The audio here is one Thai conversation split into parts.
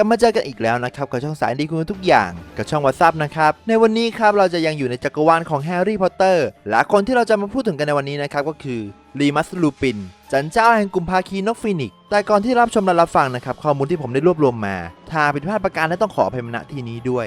กลับมาเจอกันอีกแล้วนะครับกับช่องสายดีคุณทุกอย่างกับช่องวั s ซับนะครับในวันนี้ครับเราจะยังอยู่ในจักรวาลของแฮร์รี่พอตเตอร์และคนที่เราจะมาพูดถึงกันในวันนี้นะครับก็คือรีมัสลูปินจันเจ้าแห่งกลุ่มภาคีนกฟินิกแต่ก่อนที่รับชมและรับฟังนะครับข้อมูลที่ผมได้รวบรวมมาถ้าผิดพลาดประการนั้นต้องขออภัยมาณที่นี้ด้วย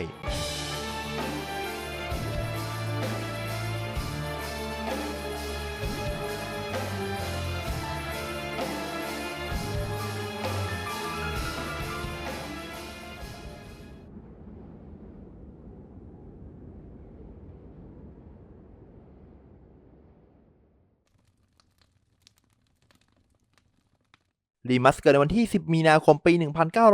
รีมัสเกิดในวันที่ 10 มีนาคมปี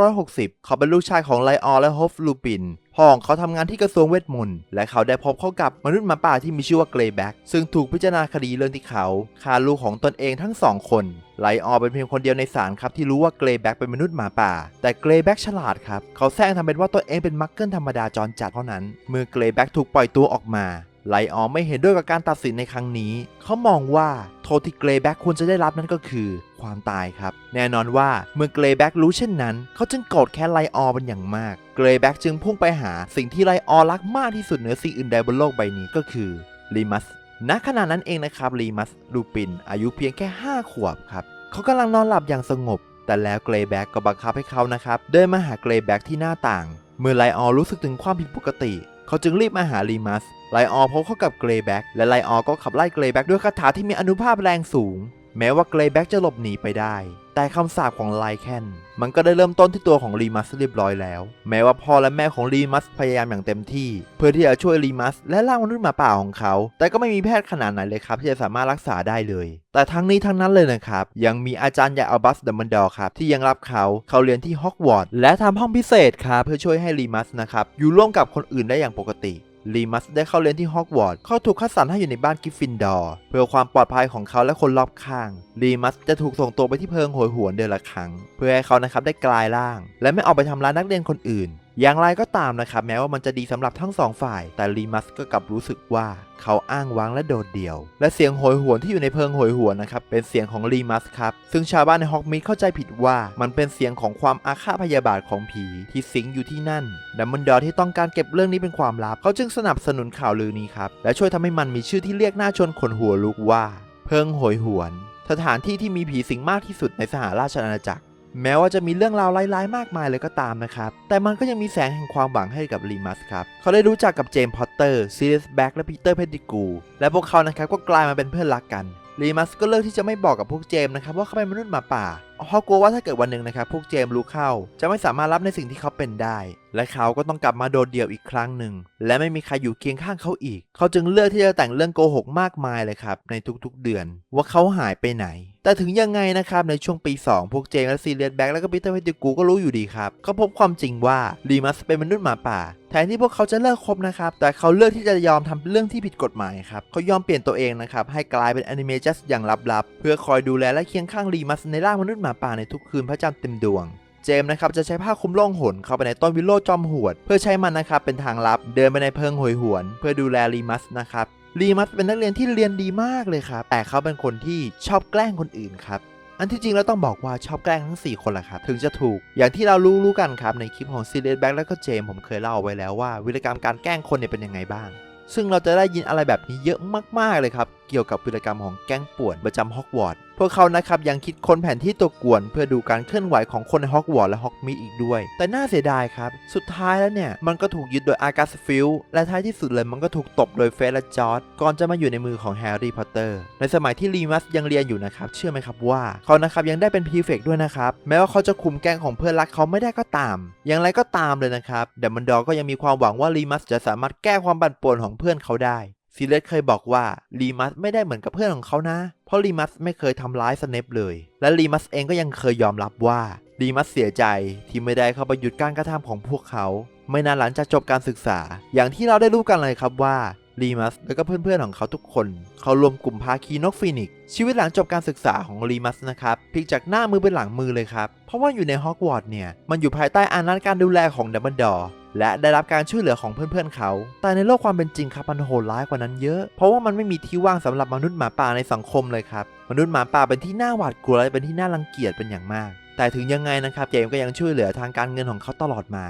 1960 เขาเป็นลูกชายของไลออนและฮอฟลูปิน พ่อของเขาทำงานที่กระทรวงเวทมนต์ และเขาได้พบเข้ากับมนุษย์หมาป่าที่มีชื่อว่าเกรย์แบ็กซึ่งถูกพิจารณาคดีเรื่องที่เขาฆ่าลูกของตนเองทั้งสองคนไลออนเป็นเพียงคนเดียวในศาลครับที่รู้ว่าเกรย์แบ็กเป็นมนุษย์หมาป่า แต่เกรย์แบ็กฉลาดครับ เขาแซงทำเป็นว่าตัวเองเป็นมักเกิลธรรมดาจรจัดเท่านั้น เมื่อเกรย์แบ็กถูกปล่อยตัวออกมา ไลออนไม่เห็นด้วยกับการตัดสินในครั้งนี้ เขามองว่าโทษที่เกรย์แบ็กควรจะได้รับนั่นก็คือ ความตายครับ แน่นอนว่าเมื่อเกรย์แบ็กรู้เช่นนั้น เขาจึงโกรธแค้นไลออนเป็นอย่างมาก เกรย์แบ็กจึงพุ่งไปหาสิ่งที่ไลออนรักมากที่สุดเหนือสิ่งอื่นใดบนโลกใบนี้ก็คือลีมัสณขณะนั้นเองนะครับลีมัสลูปิน อายุเพียงแค่ 5 ขวบครับ เขากำลังนอนหลับอย่างสงบ แต่แล้วเกรย์แบ็กก็บังคับให้เขานะครับเดินมาหาเกรย์แบ็กที่หน้าต่าง เมื่อไลออนรู้สึกถึงความผิดปกติ เขาจึงรีบมาหาลีมัสไลออพบเข้ากับเกรย์แบ็กและไลออก็ขับไล่เกรย์แบ็กด้วยคาถาที่มีอนุภาพแรงสูง แม้ว่าเกรย์แบ็กจะหลบหนีไปได้ แต่คำสาปของไลแคนมันก็ได้เริ่มต้นที่ตัวของรีมัสเรียบร้อยแล้ว แม้ว่าพ่อและแม่ของรีมัสพยายามอย่างเต็มที่ เพื่อที่จะช่วยรีมัสและล่างมนุษย์หมาป่าของเขา แต่ก็ไม่มีแพทย์ขนาดไหนเลยครับ ที่จะสามารถรักษาได้เลย แต่ทั้งนี้ทั้งนั้นเลยนะครับ ยังมีอาจารย์ใหญ่อัลบัสดัมเบิลดอร์ครับที่ยังรับเขาเขาเรียนที่ฮอกวอตส์และทำห้องพิเศษครับเพื่อช่วยให้รีมัสนะครับอยู่ร่วมกับคนอื่นได้อย่างปกติ ลีมัสได้เข้าเรียนที่ฮอกวอตส์เขาถูกคัดสรรให้อยู่ในบ้านกิฟฟินดอร์เพื่อความปลอดภัยของเขาและคนรอบข้างลีมัสจะถูกส่งตัวไปที่เพิงโหยหวนเดือนละครั้ง เพื่อให้เขานะครับได้กลายร่าง และไม่ออกไปทำร้ายนักเรียนคนอื่น อย่างไรก็ตามนะครับแม้ว่ามันจะดีสำหรับทั้งสองฝ่าย แต่ลีมัสก็กลับรู้สึกว่าเขาอ้างว้างและโดดเดี่ยว และเสียงโหยหวนที่อยู่ในเพิงโหยหวนนะครับเป็นเสียงของลีมัสครับซึ่งชาวบ้านในฮอกมิดเข้าใจผิดว่ามันเป็นเสียงของความอาฆาตพยาบาทของผีที่สิงอยู่ที่นั่นดัมเบิลดอร์ที่ต้องการเก็บเรื่องนี้เป็นความลับเขาจึงสนับสนุนข่าวลือนี้ครับและช่วยทำให้มันมีชื่อที่เรียกหน้าชวนขนหัวลุกว่า เพิงโหยหวน สถานที่ที่มีผีสิงมากที่สุดในสหราชอาณาจักร แม้ว่าจะมีเรื่องราวร้ายๆมากมายเลยก็ตามนะครับ แต่มันก็ยังมีแสงแห่งความหวังให้กับรีมัสครับ เขาได้รู้จักกับเจมส์พอตเตอร์ซีรีสแบ็กและปีเตอร์เพดดิกูและพวกเขานะครับก็กลายมาเป็นเพื่อนรักกันรีมัสก็เลือกที่จะไม่บอกกับพวกเจมส์นะครับว่าเขาเป็นมนุษย์หมาป่า เพรากลัวว่าถ้าเกิดวันหนึ่งนะครับพวกเจมส์รู้เข้า จะไม่สามารถรับในสิ่งที่เขาเป็นได้ และเขาก็ต้องกลับมาโดดเดี่ยวอีกครั้งหนึ่ง และไม่มีใครอยู่เคียงข้างเขาอีก เขาจึงเลือกที่จะแต่งเรื่องโกหกมากมายเลยครับในทุกๆเดือน ว่าเขาหายไปไหน แต่ถึงยังไงนะครับในช่วงปี 2 พวกเจมส์และซีเรียสแบ็กแล้วก็ปีเตอร์เพติกูก็รู้อยู่ดีครับเขาพบความจริงว่าลีมัสเป็นมนุษย์หมาป่าแทนที่พวกเขาจะเลิกคบนะครับ แต่เขาเลือกที่จะยอมทำเรื่องที่ผิดกฎหมายครับ เขายอมเปลี่ยนตัวเองนะครับให้กลายเป็นแอนิเมจัสอย่างลับๆเพื่อคอยดูแลและเคียงข้างลีมัสในร่างมนุษย์มาป่าในทุกคืนพระจันทร์เต็มดวงเจมส์นะครับจะใช้ผ้าคลุมล่องหนเข้าไปในต้นวิโลจอมหวด เพื่อใช้มันนะครับเป็นทางลับเดินไปในเพิงหวยหวน เพื่อดูแลลีมัสนะครับลีมัสเป็นนักเรียนที่เรียนดีมากเลยครับแต่เขาเป็นคนที่ชอบแกล้งคนอื่นครับอันที่จริงแล้วต้องบอกว่าชอบแกล้งทั้ง 4 คนแหละครับถึงจะถูก อย่างที่เรารู้รู้กันครับในคลิปของซีเรียสแบ็กแล้วก็เจมส์ผมเคยเล่าเอาไว้แล้วว่าวิธีกรรมการแกล้งคนเนี่ยเป็นยังไงบ้าง ซึ่งเราจะได้ยินอะไรแบบนี้เยอะมากๆเลยครับเกี่ยวกับวิธีกรรมของแก๊งป่วนประจำฮอกวอตส์พวกเขานะครับยังคิดค้นแผนที่ตัวกวน เพื่อดูการเคลื่อนไหวของคนในฮอกวอตส์และฮอกมีอีกด้วย แต่น่าเสียดายครับ สุดท้ายแล้วเนี่ย มันก็ถูกยึดโดยอากาสฟิลและท้ายที่สุดเลยมันก็ถูกตบโดยเฟสและจอร์ดก่อนจะมาอยู่ในมือของแฮร์รี่พอตเตอร์ในสมัยที่ลีมัสยังเรียนอยู่นะครับเชื่อไหมครับว่าเขานะครับยังได้เป็นพีเฟกด้วยนะครับแม้ว่าเขาจะคุมแก๊งของเพื่อนรักเขาไม่ได้ก็ตาม อย่างไรก็ตามเลยนะครับเดมเบิลดอร์ก็ยังมีความหวังว่าลีมัสจะสามารถแก้ความปั่นป่วนของเพื่อนเขาได้ ซีเลสเคยบอกว่าลีมัสไม่ได้เหมือนกับเพื่อนของเขานะ เพราะลีมัสไม่เคยทำร้ายสเนปเลย และลีมัสเองก็ยังเคยยอมรับว่าลีมัสเสียใจที่ไม่ได้เข้าไปหยุดการกระทำของพวกเขา ไม่นานหลังจากจบการศึกษา อย่างที่เราได้รู้กันเลยครับว่าลีมัสและก็เพื่อนๆของเขาทุกคน เขารวมกลุ่มภาคีนกฟีนิกชีวิตหลังจบการศึกษาของลีมัสนะครับพลิกจากหน้ามือเป็นหลังมือเลยครับ เพราะว่าอยู่ในฮอกวอตส์เนี่ย มันอยู่ภายใต้อานัตการดูแลของดัมเบิลดอร์ และได้รับการช่วยเหลือของเพื่อนๆเขา แต่ในโลกความเป็นจริงครับมันโหดร้ายกว่านั้นเยอะ เพราะว่ามันไม่มีที่ว่างสำหรับมนุษย์หมาป่าในสังคมเลยครับ มนุษย์หมาป่าเป็นที่น่าหวาดกลัวและเป็นที่น่ารังเกียจเป็นอย่างมาก แต่ถึงยังไงนะครับเจมก็ยังช่วยเหลือทางการเงินของเขาตลอดมา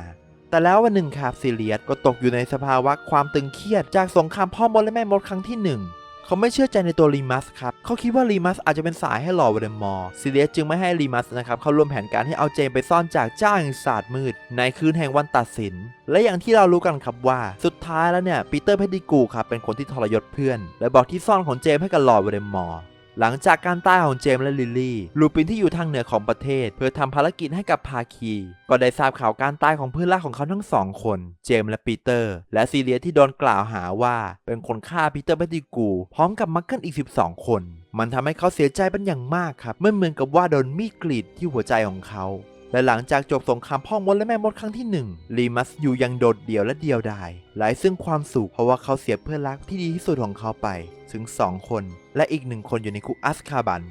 แต่แล้ววันหนึ่งครับซีเรียสก็ตกอยู่ในสภาวะความตึงเครียดจากสงครามพ่อมดและแม่มดครั้งที่หนึ่ง เขาไม่เชื่อใจในตัวรีมัสครับเขาคิดว่ารีมัสอาจจะเป็นสายให้หล่อวเดมอร์ซิเลียสจึงไม่ให้รีมัสนะครับเข้าร่วมแผนการที่เอาเจมไปซ่อนจากเจ้าแห่งศาสตร์มืด ในคืนแห่งวันตัดสิน และอย่างที่เรารู้กันครับว่า สุดท้ายแล้วเนี่ยปีเตอร์เพดดิกูครับเป็นคนที่ทรยศเพื่อน และบอกที่ซ่อนของเจมให้กับหลอเวเดมอร์ หลังจากการตายของเจมส์และลิลลี่ ลูปินที่อยู่ทางเหนือของประเทศ เพื่อทำภารกิจให้กับภาคี ก็ได้ทราบข่าวการตายของเพื่อนรักของเขาทั้งสองคน เจมส์และปีเตอร์ และซีเลียที่โดนกล่าวหาว่า เป็นคนฆ่าปีเตอร์เบติกู พร้อมกับมักเกิลอีก 12 คน มันทำให้เขาเสียใจเป็นอย่างมากครับเมื่อเหมือนกับว่าโดนมีดกรีดที่หัวใจของเขา และหลังจากจบสงครามพ่อมดและแม่มดครั้งที่หนึ่งลีมัสอยู่ยังโดดเดี่ยวและเดียวดายไร้ซึ่งความสุขเพราะว่าเขาเสียเพื่อนรักที่ดีที่สุดของเขาไปถึง 2 คน และอีกหนึ่งคนอยู่ในคุกอัสคาบัน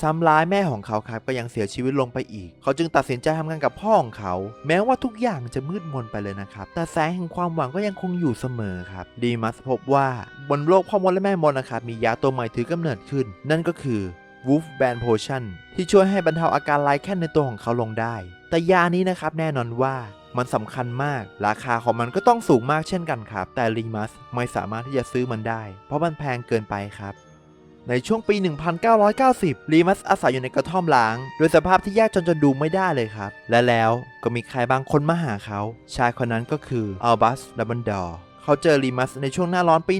ซ้ำร้ายแม่ของเขาครับก็ยังเสียชีวิตลงไปอีก เขาจึงตัดสินใจทำงานกับพ่อของเขา แม้ว่าทุกอย่างจะมืดมนไปเลยนะครับ แต่แสงแห่งความหวังก็ยังคงอยู่เสมอครับดีมัสพบว่าบนโลกพ่อมดและแม่มดนะครับมียาตัวใหม่ถือกำเนิดขึ้น นั่นก็คือ Wolf Band Potion ที่ช่วยให้บรรเทาอาการไร้แค่ในตัวของเขาลงได้ แต่ยานี้นะครับแน่นอนว่ามันสำคัญมาก ราคาของมันก็ต้องสูงมากเช่นกันครับ แต่ลีมัสไม่สามารถที่จะซื้อมันได้ เพราะมันแพงเกินไปครับ ในช่วงปี 1990ลีมัสอาศัยอยู่ในกระท่อมล้าง โดยสภาพที่แย่จนจนดูไม่ได้เลยครับ และแล้วก็มีใครบางคนมาหาเขา ชายคนนั้นก็คืออัลบัสดับเบิลดอร์ เขาเจอลีมัสในช่วงหน้าร้อนปี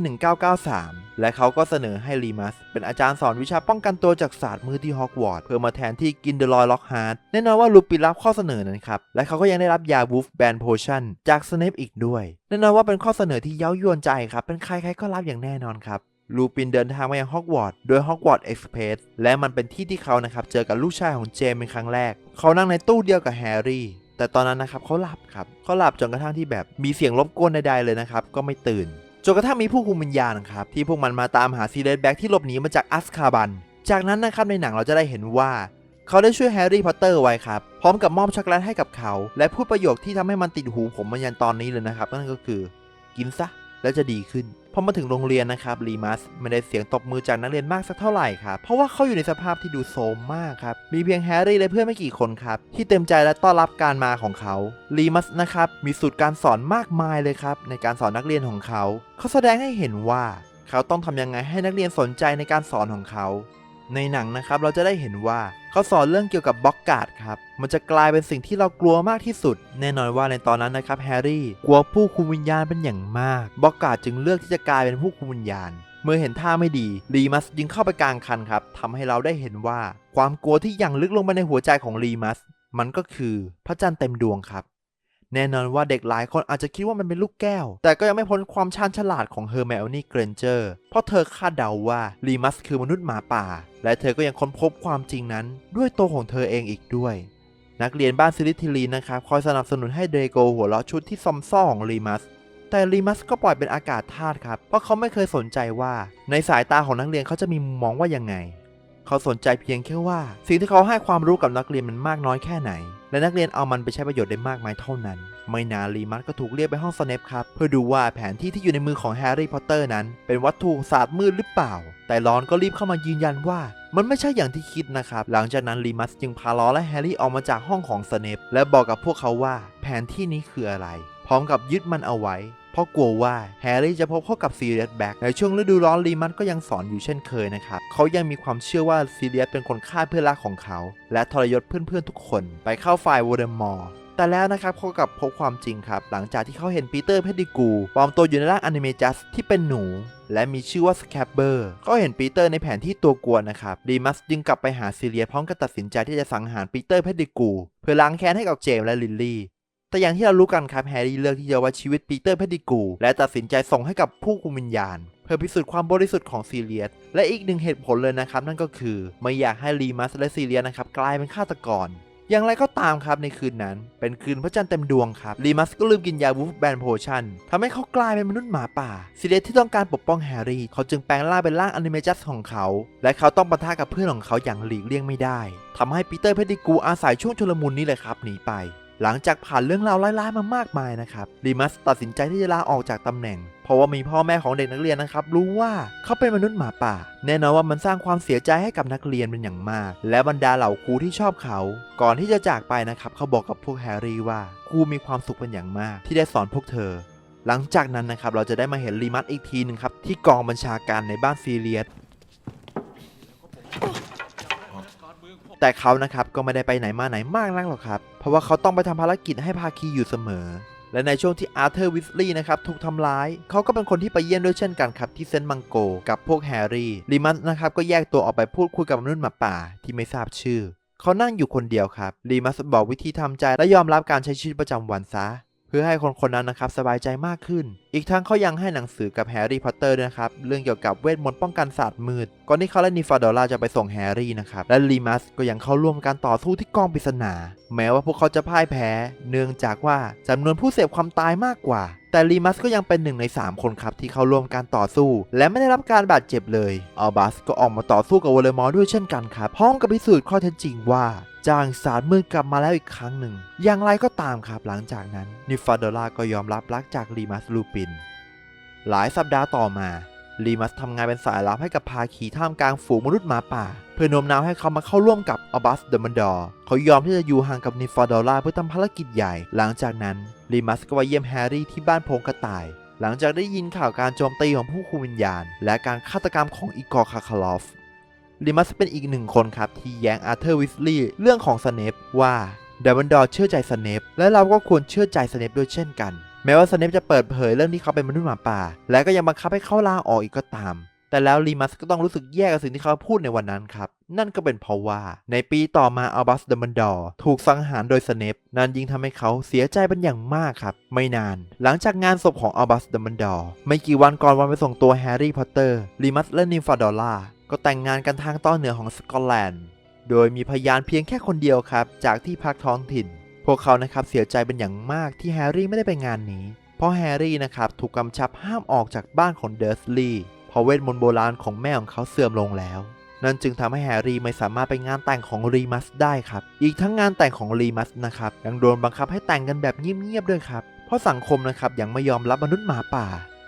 1993 และเขาก็เสนอให้ลีมัสเป็นอาจารย์สอนวิชาป้องกันตัวจากศาสตร์มือที่ฮอกวอตส์เพื่อมาแทนที่กินเดลอยล็อกฮาร์ดแน่นอนว่าลูปินรับข้อเสนอนั้นครับ และเขาก็ยังได้รับยาวูฟแบนโพชั่นจากสเนปอีกด้วยแน่นอนว่าเป็นข้อเสนอที่เย้ายวนใจครับเป็นใครๆก็รับอย่างแน่นอนครับลูปินเดินทางมายังฮอกวอตส์โดยฮอกวอตส์เอ็กซ์เพรสและมันเป็นที่ที่เขานะครับเจอกับลูกชายของเจมส์เป็นครั้งแรก เขานั่งในตู้เดียวกับแฮร์รี่ แต่ตอนนั้นนะครับเขาหลับครับเขาหลับจนกระทั่งที่แบบมีเสียงรบกวนใดๆเลยนะครับ ก็ไม่ตื่นจนกระทั่งมีผู้คุมวิญญาณครับที่พวกมันมาตามหาซีเรสแบ็กที่หลบหนีมาจากอัสคาบัน จากนั้นนะครับในหนังเราจะได้เห็นว่า เขาได้ช่วยแฮร์รี่พอตเตอร์ไว้ครับ พร้อมกับมอบช็อกโกแลตให้กับเขา และพูดประโยคที่ทำให้มันติดหูผมมายันตอนนี้เลยนะครับนั่นก็คือ กินซะ แล้วจะดีขึ้นพอมาถึงโรงเรียนนะครับลีมัสไม่ได้เสียงตบมือจากนักเรียนมากสักเท่าไหร่ครับ เพราะว่าเขาอยู่ในสภาพที่ดูโทรมมากครับ มีเพียงแฮร์รี่และเพื่อนไม่กี่คนครับ ที่เต็มใจและต้อนรับการมาของเขาลีมัสนะครับมีสูตรการสอนมากมายเลยครับในการสอนนักเรียนของเขา เขาแสดงให้เห็นว่า เขาต้องทำยังไงให้นักเรียนสนใจในการสอนของเขา ในหนังนะครับเราจะได้เห็นว่าเขาสอนเรื่องเกี่ยวกับบล็อกการ์ดครับ มันจะกลายเป็นสิ่งที่เรากลัวมากที่สุด แน่นอนว่าในตอนนั้นนะครับแฮร์รี่กลัวผู้คุมวิญญาณเป็นอย่างมาก บล็อกการ์ดจึงเลือกที่จะกลายเป็นผู้คุมวิญญาณ เมื่อเห็นท่าไม่ดีรีมัสยิงเข้าไปกลางคันครับทำให้เราได้เห็นว่า ความกลัวที่ยังลึกลงไปในหัวใจของรีมัสมันก็คือพระจันทร์เต็มดวงครับ แน่นอนว่าเด็กหลายคนอาจจะคิดว่ามันเป็นลูกแก้ว แต่ก็ยังไม่พ้นความชาญฉลาดของเฮอร์ i ม n นี่เกรนเจอร์ เพราะเธอคาดเดาว่าลีมัสคือมนุษย์หมาป่า และเธอก็ยังค้นพบความจริงนั้น ด้วยตัวของเธอเองอีกด้วย นักเรียนบ้านซิลิทิลีนนะครับคอยสนับสนุนให้เดโกหัวเราะชุดที่ซอมซ่อของลีมัสแต่ลีมัสก็ปล่อยเป็นอากาศธาตุครับ เพราะเขาไม่เคยสนใจว่า ในสายตาของนักเรียนเขาจะมีมุมมองว่ายังไง เขาสนใจเพียงแค่ว่า สิ่งที่เขาให้ความรู้กับนักเรียนมันมากน้อยแค่ไหน และนักเรียนเอามันไปใช้ประโยชน์ได้มากมายเท่านั้น ไม่นานลีมัสก็ถูกเรียกไปห้องสเนปครับเพื่อดูว่าแผนที่ที่อยู่ในมือของแฮร์รี่พอตเตอร์นั้น เป็นวัตถุศาสตร์มืดหรือเปล่า แต่ลอนก็รีบเข้ามายืนยันว่ามันไม่ใช่อย่างที่คิดนะครับ หลังจากนั้นลีมัสจึงพาลอนและแฮร์รี่ออกมาจากห้องของสเนปและบอกกับพวกเขาว่า แผนที่นี้คืออะไร พร้อมกับยึดมันเอาไว้ เพราะกลัวว่าแฮร์รี่จะพบเข้ากับซีเรียสแบ็กในช่วงฤดูร้อนลีมัสก็ยังสอนอยู่เช่นเคยนะครับเขายังมีความเชื่อว่าซีเรียสเป็นคนฆ่าเพื่อนรักของเขา และทรยศเพื่อนๆทุกคน ไปเข้าฝ่ายโวลเดมอร์แต่แล้วนะครับเขากลับพบความจริงครับ หลังจากที่เขาเห็นปีเตอร์เพดิกูปลอมตัวอยู่ในร่างอนิเมจัสที่เป็นหนู และมีชื่อว่าสแคปเบอร์ก็เห็นปีเตอร์ในแผนที่ตัวกวนนะครับดีมัสจึงกลับไปหาซีเรียพร้อมกับตัดสินใจที่จะสังหารปีเตอร์เพดิกูเพื่อล้างแค้นให้กับเจมและลิลลี่ แต่อย่างที่เรารู้กันครับแฮร์รี่เลือกที่จะไว้ชีวิตปีเตอร์เพดดิกู และตัดสินใจส่งให้กับผู้คุมวิญญาณ เพื่อพิสูจน์ความบริสุทธิ์ของซีเรียส และอีกหนึ่งเหตุผลเลยนะครับ นั่นก็คือไม่อยากให้รีมัสและซีเรียสนะครับกลายเป็นฆาตกรอย่างไรก็ตามครับในคืนนั้น เป็นคืนพระจันทร์เต็มดวงครับรีมัสก็ลืมกินยาวูฟแบนโพชั่นทำให้เขากลายเป็นมนุษย์หมาป่าซีเรียสที่ต้องการปกป้องแฮร์รี่ เขาจึงแปลงร่างเป็นร่างอนิเมจัสของเขา และเขาต้องปะทะกับเพื่อนของเขาอย่างหลีกเลี่ยงไม่ได้ทำให้ปีเตอร์เพดดิกูอาศัยช่วงชุลมุนนี้เลยครับหนีไป หลังจากผ่านเรื่องราวร้ายๆมามากมายนะครับรีมัสตัดสินใจที่จะลาออกจากตำแหน่ง เพราะว่ามีพ่อแม่ของเด็กนักเรียนนะครับ รู้ว่าเขาเป็นมนุษย์หมาป่า แน่นอนว่ามันสร้างความเสียใจให้กับนักเรียนเป็นอย่างมาก และบรรดาเหล่าครูที่ชอบเขา ก่อนที่จะจากไปนะครับ เขาบอกกับพวกแฮร์รี่ว่าครูมีความสุขเป็นอย่างมาก ที่ได้สอนพวกเธอหลังจากนั้นนะครับเราจะได้มาเห็นรีมัสอีกทีหนึ่งครับที่กองบัญชาการในบ้านซีเรียส แต่เขานะครับก็ไม่ได้ไปไหนมาไหนมากนักหรอกครับ เพราะว่าเขาต้องไปทำภารกิจให้ภาคีอยู่เสมอ และในช่วงที่อาร์เธอร์วิสลีย์นะครับถูกทำร้าย เขาก็เป็นคนที่ไปเยี่ยมด้วยเช่นกันครับที่เซนต์มังโก กับพวกแฮร์รี่ลิมัสนะครับก็แยกตัวออกไปพูดคุยกับมนุษย์หมาป่าที่ไม่ทราบชื่อ เขานั่งอยู่คนเดียวครับลีมัสบอกวิธีทำใจและยอมรับการใช้ชีวิตประจำวันซะ พื่อให้คนคนนั้นนะครับสบายใจมากขึ้น อีกทั้งเขายังให้หนังสือกับแฮร์รี่พอตเตอร์ด้วยนะครับเรื่องเกี่ยวกับเวทมนต์ป้องกันศาสตร์มืด ก่อนที่เขาและนิฟาดอล่าจะไปส่งแฮร์รี่นะครับและลีมัสก็ยังเข้าร่วมการต่อสู้ที่กองปริศนา แม้ว่าพวกเขาจะพ่ายแพ้ เนื่องจากว่าจำนวนผู้เสพความตายมากกว่า แต่ลีมัสก็ยังเป็นหนึ่งใน 3 คนครับที่เข้าร่วมการต่อสู้ และไม่ได้รับการบาดเจ็บเลยอัลบัสก็ออกมาต่อสู้กับวอลเลมอร์ด้วยเช่นกันครับพร้อมกับพิสูจน์ข้อเท็จจริงว่า จางสารมืดกลับมาแล้วอีกครั้งหนึ่ง อย่างไรก็ตามครับหลังจากนั้น นิฟาโดล่าก็ยอมรับรักจากรีมัสลูปิน หลายสัปดาห์ต่อมารีมัสทำงานเป็นสายลับให้กับภาคีท่ามกลางฝูงมนุษย์หมาป่า เพื่อโน้มน้าวให้เขามาเข้าร่วมกับอัลบัสเดมันดอร์เขายอมที่จะอยู่ห่างกับนิฟาโดล่าเพื่อทำภารกิจใหญ่ หลังจากนั้นรีมัสก็ไปเยี่ยมแฮร์รี่ที่บ้านโพงกระต่าย หลังจากได้ยินข่าวการโจมตีของผู้คุมวิญญาณ และการฆาตกรรมของอีกอร์คาคาลอฟ ลิมัสเป็นอีกหนึ่งคนครับที่แย้งอาร์เธอร์วิสลีย์เรื่องของสเนปว่าเดัมเบิลดอร์เชื่อใจสเนปและเราก็ควรเชื่อใจสเนปด้วยเช่นกัน แม้ว่าสเนปจะเปิดเผยเรื่องที่เขาเป็นมนุษย์หมาป่า และก็ยังบังคับให้เขาลาออกอีกก็ตาม แต่แล้วลีมัสก็ต้องรู้สึกแย่กับสิ่งที่เขาพูดในวันนั้นครับ นั่นก็เป็นเพราะว่า ในปีต่อมาอัลบัสเดมเบิลดอร์ถูกสังหารโดยสเนปนั่นยิ่งทำให้เขาเสียใจเป็นอย่างมากครับ ไม่นาน หลังจากงานศพของอัลบัสเดมเบิลดอร์ไม่กี่วันก่อนวันไปส่งตัวแฮร์รี่พอตเตอร์ลีมัสและนิมฟาดอล่า ก็แต่งงานกันทางตอนเหนือของสกอตแลนด์ โดยมีพยานเพียงแค่คนเดียวครับ จากที่พักท้องถิ่น พวกเขานะครับเสียใจเป็นอย่างมากที่แฮร์รี่ไม่ได้ไปงานนี้ เพราะแฮร์รี่นะครับถูกกำชับห้ามออกจากบ้านของเดอร์สลีย์เพราะเวทมนต์โบราณของแม่ของเขาเสื่อมลงแล้ว นั่นจึงทำให้แฮร์รี่ไม่สามารถไปงานแต่งของรีมัสได้ครับ อีกทั้งงานแต่งของรีมัสนะครับยังโดนบังคับให้แต่งกันแบบเงียบๆด้วยครับ เพราะสังคมนะครับยังไม่ยอมรับมนุษย์หมาป่า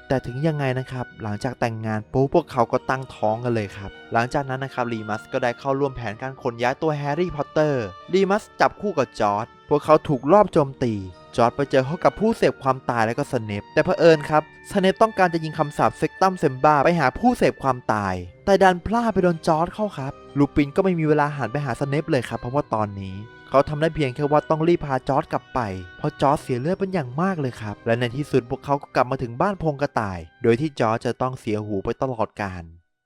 แต่ถึงยังไงนะครับ หลังจากแต่งงานปุ๊บพวกเขาก็ตั้งท้องกันเลยครับ หลังจากนั้นนะครับรีมัสก็ได้เข้าร่วมแผนการขนย้ายตัวแฮร์รี่พอตเตอร์รีมัสจับคู่กับจอร์ดพวกเขาถูกลอบโจมตีจอร์ดไปเจอเขากับผู้เสพความตายและก็สเนปแต่เผอิญครับสเนปต้องการจะยิงคำสาปเซกตัมเซมบ้าไปหาผู้เสพความตาย แต่ดันพลาดไปโดนจอร์ดเข้าครับ ลูปินก็ไม่มีเวลาหันไปหาสเนปเลยครับเพราะว่าตอนนี้ เขาทำได้เพียงแค่ว่าต้องรีบพาจอร์ดกลับไป เพราะจอร์ดเสียเลือดเป็นอย่างมากเลยครับ และในที่สุดพวกเขาก็กลับมาถึงบ้านพงกระต่าย โดยที่จอร์ดจะต้องเสียหูไปตลอดกาล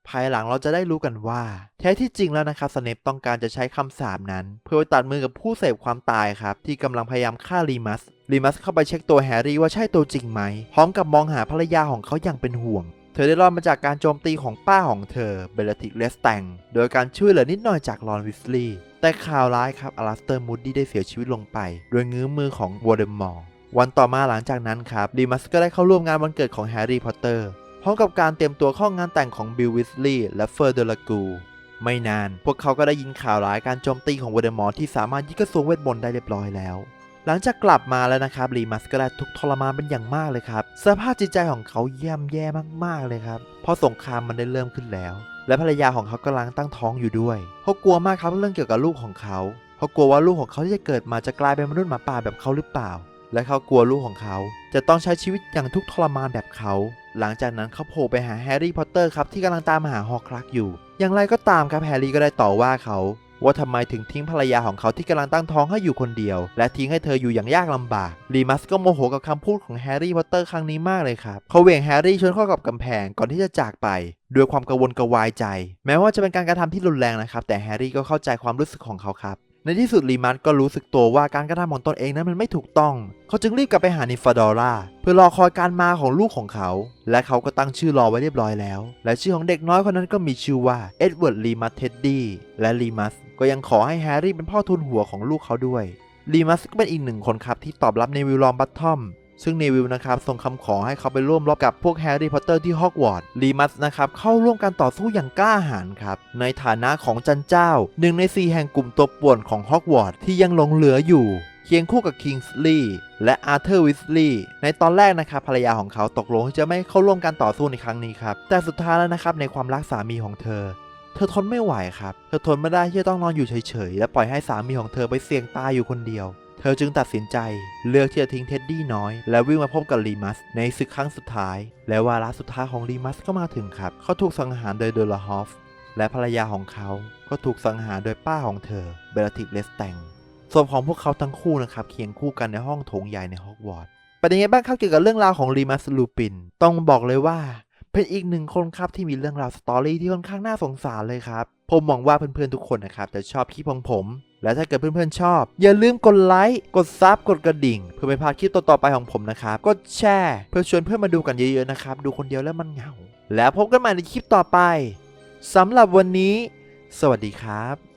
ภายหลังเราจะได้รู้กันว่า แท้ที่จริงแล้วนะครับสเนปต้องการจะใช้คำสาปนั้น เพื่อไปตัดมือกับผู้เสพความตายครับ ที่กำลังพยายามฆ่ารีมัสรีมัสเข้าไปเช็คตัวแฮร์รี่ว่าใช่ตัวจริงไหม พร้อมกับมองหาภรรยาของเขาอย่างเป็นห่วง เธอได้รอดมาจากการโจมตีของป้าของเธอเบลติกเลสแตงโดยการช่วยเหลือนิดหน่อยจากลอนวิสลีย์ แต่ข่าวร้ายครับอลาสเตอร์มูดดี้ได้เสียชีวิตลงไป โดยงื้อมือของวอร์เดมอร์วันต่อมาหลังจากนั้นครับดีมัสก็ได้เข้าร่วมงานวันเกิดของแฮร์รี่พอตเตอร์พร้อมกับการเตรียมตัวเข้างานแต่งของบิลวิสลีย์และเฟอร์เดลากูไม่นาน พวกเขาก็ได้ยินข่าวร้ายการโจมตีของวอเดมอร์ที่สามารถยึดกระทรวงเวทมนต์ได้เรียบร้อยแล้ว หลังจากกลับมาแล้วนะครับรีมัสก็ได้ทุกทรมานเป็นอย่างมากเลยครับสภาพจิตใจของเขาย่ำแย่มากๆเลยครับเพราะสงครามมันได้เริ่มขึ้นแล้ว และภรรยาของเขากำลังตั้งท้องอยู่ด้วยเขากลัวมากครับเรื่องเกี่ยวกับลูกของเขาเขากลัวว่าลูกของเขาที่จะเกิดมาจะกลายเป็นมนุษย์หมาป่าแบบเขาหรือเปล่า และเขากลัวลูกของเขา จะต้องใช้ชีวิตอย่างทุกทรมานแบบเขา หลังจากนั้นเขาโผล่ไปหาแฮร์รี่พอตเตอร์ครับที่กำลังตามหาฮอร์ครักอยู่ อย่างไรก็ตามครับแฮร์รี่ก็ได้ต่อว่าเขา ว่าทำไมถึงทิ้งภรรยาของเขาที่กำลังตั้งท้องให้อยู่คนเดียว และทิ้งให้เธออยู่อย่างยากลำบากรีมัสก็โมโหกับคำพูดของแฮร์รี่พอตเตอร์ครั้งนี้มากเลยครับเขาเหวี่ยงแฮร์รี่ชนเข้ากับกำแพงก่อนที่จะจากไปด้วยความกังวลกระวายใจ แม้ว่าจะเป็นการกระทำที่รุนแรงนะครับ แต่แฮร์รี่ก็เข้าใจความรู้สึกของเขาครับในที่สุดลีมัสก็รู้สึกตัวว่าการกระทำของตนเองนั้นมันไม่ถูกต้อง เขาจึงรีบกลับไปหานิฟาดอร่าเพื่อรอคอยการมาของลูกของเขา และเขาก็ตั้งชื่อรอไว้เรียบร้อยแล้ว และชื่อของเด็กน้อยคนนั้นก็มีชื่อว่าเอ็ดเวิร์ดลีมัสเท็ดดี้และลีมัส ก็ยังขอให้แฮร์รี่เป็นพ่อทุนหัวของลูกเขาด้วยลีมัสก็เป็นอีกหนึ่งคนครับที่ตอบรับในวิลลอมบัตทอมซึ่งเนวิลนะครับส่งคำขอให้เขาไปร่วมรบกับพวกแฮร์รี่พอตเตอร์ที่ฮอกวอตส์ลีมัสนะครับเข้าร่วมการต่อสู้อย่างกล้าหาญครับ ในฐานะของจันเจ้าหนึ่งในสี่แห่งกลุ่มตัวป่วนของฮอกวอตส์ที่ยังหลงเหลืออยู่คคียงคู่กับคิงส์ลีย์และอาร์เธอร์วิสลีย์ในตอนแรกนะครับภรรยาของเขาตกลงที่จะไม่เข้าร่วมการต่อสู้ในครั้งนี้ครับแต่สุดท้ายแล้วนะครับในความรักสามีของเธอ เธอทนไม่ไหวครับ เธอทนไม่ได้ที่จะต้องนอนอยู่เฉยๆ และปล่อยให้สามีของเธอไปเสี่ยงตายอยู่คนเดียว เธอจึงตัดสินใจเลือกที่จะทิ้งเท็ดดี้น้อย และวิ่งมาพบกับลีมัส ในศึกครั้งสุดท้าย และวาระสุดท้ายของลีมัสก็มาถึงครับ เขาถูกสังหารโดยโดลฮอฟและภรรยาของเขาก็ถูกสังหารโดยป้าของเธอเบลติกเลสแตงศพของพวกเขาทั้งคู่นะครับเคียงคู่กันในห้องโถงใหญ่ในฮอกวอตส์เป็นยังไงบ้างครับเกี่ยวกับเรื่องราวของลีมัสลูปิน ต้องบอกเลยว่า เป็นอีกหนึ่งคนครับที่มีเรื่องราวสตอรี่ที่ค่อนข้างน่าสงสารเลยครับ ผมหวังว่าเพื่อนๆทุกคนนะครับจะชอบคลิปของผม และถ้าเกิดเพื่อนๆชอบ อย่าลืมกดไลค์ กดซับกดกระดิ่ง เพื่อไม่พลาดคลิปต่อๆไปของผมนะครับ กดแชร์เพื่อชวนเพื่อนมาดูกันเยอะๆนะครับ ดูคนเดียวแล้วมันเหงา แล้วพบกันใหม่ในคลิปต่อไปสำหรับวันนี้ สวัสดีครับ